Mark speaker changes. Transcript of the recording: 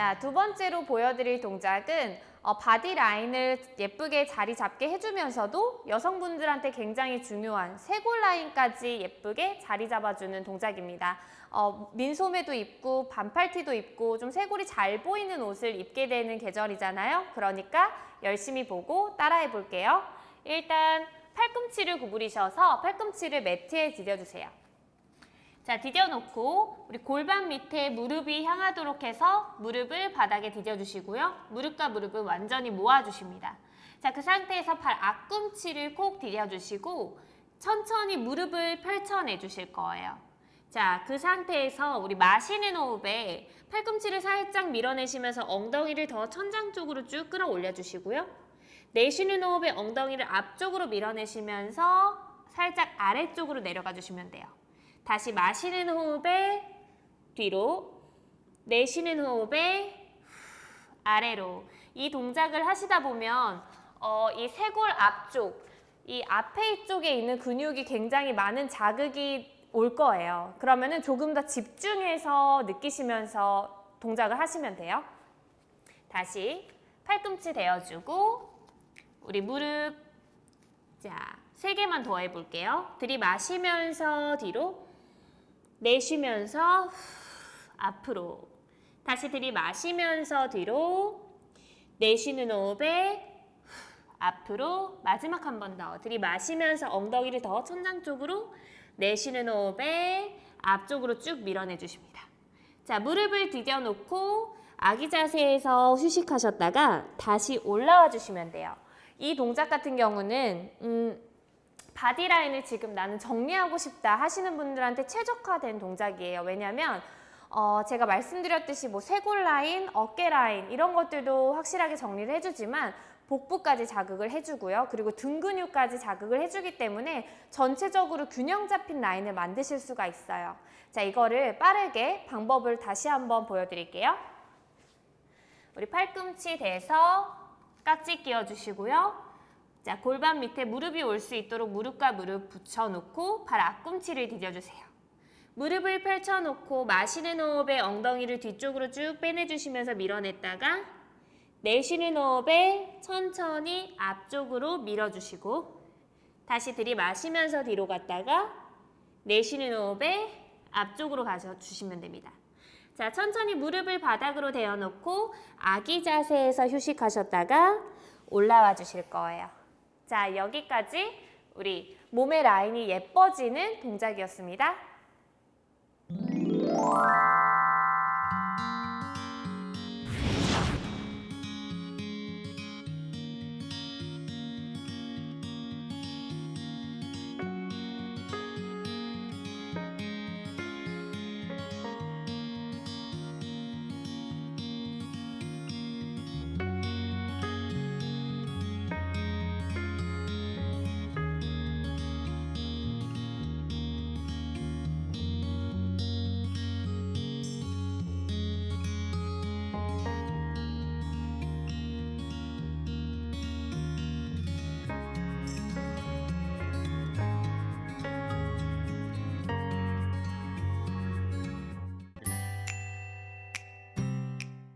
Speaker 1: 자, 두 번째로 보여드릴 동작은 어, 바디 라인을 예쁘게 자리 잡게 해주면서도 여성분들한테 굉장히 중요한 쇄골 라인까지 예쁘게 자리 잡아주는 동작입니다. 어, 민소매도 입고 반팔티도 입고 좀 쇄골이 잘 보이는 옷을 입게 되는 계절이잖아요. 그러니까 열심히 보고 따라해 볼게요. 일단 팔꿈치를 구부리셔서 팔꿈치를 매트에 디뎌주세요. 자, 디뎌놓고 우리 골반 밑에 무릎이 향하도록 해서 무릎을 바닥에 디뎌주시고요. 무릎과 무릎은 완전히 모아주십니다. 자, 그 상태에서 팔 앞꿈치를 콕 디뎌주시고 천천히 무릎을 펼쳐내 주실 거예요. 자, 그 상태에서 우리 마시는 호흡에 팔꿈치를 살짝 밀어내시면서 엉덩이를 더 천장 쪽으로 쭉 끌어올려 주시고요. 내쉬는 호흡에 엉덩이를 앞쪽으로 밀어내시면서 살짝 아래쪽으로 내려가 주시면 돼요. 다시 마시는 호흡에 뒤로, 내쉬는 호흡에 아래로. 이 동작을 하시다 보면 어, 이 쇄골 앞쪽, 이 앞에 이쪽에 있는 근육이 굉장히 많은 자극이 올 거예요. 그러면은 조금 더 집중해서 느끼시면서 동작을 하시면 돼요. 다시 팔꿈치 대어주고 우리 무릎 자, 세 개만 더 해볼게요. 들이마시면서 뒤로 내쉬면서 후, 앞으로 다시 들이마시면서 뒤로 내쉬는 호흡에 후, 앞으로 마지막 한 번 더 들이마시면서 엉덩이를 더 천장 쪽으로 내쉬는 호흡에 앞쪽으로 쭉 밀어내 주십니다. 자, 무릎을 디뎌 놓고 아기 자세에서 휴식하셨다가 다시 올라와 주시면 돼요. 이 동작 같은 경우는 음, 바디라인을 지금 나는 정리하고 싶다 하시는 분들한테 최적화된 동작이에요. 왜냐하면 어, 제가 말씀드렸듯이 뭐 쇄골 라인, 어깨 라인 이런 것들도 확실하게 정리를 해주지만 복부까지 자극을 해주고요. 그리고 등 근육까지 자극을 해주기 때문에 전체적으로 균형 잡힌 라인을 만드실 수가 있어요. 자, 이거를 빠르게 방법을 다시 한번 보여드릴게요. 우리 팔꿈치 대서 깍지 끼워주시고요. 자, 골반 밑에 무릎이 올 수 있도록 무릎과 무릎 붙여놓고 발 앞꿈치를 디뎌주세요. 무릎을 펼쳐놓고 마시는 호흡에 엉덩이를 뒤쪽으로 쭉 빼내주시면서 밀어냈다가 내쉬는 호흡에 천천히 앞쪽으로 밀어주시고 다시 들이마시면서 뒤로 갔다가 내쉬는 호흡에 앞쪽으로 가서 주시면 됩니다. 자, 천천히 무릎을 바닥으로 대어놓고 아기 자세에서 휴식하셨다가 올라와 주실 거예요. 자, 여기까지 우리 몸의 라인이 예뻐지는 동작이었습니다.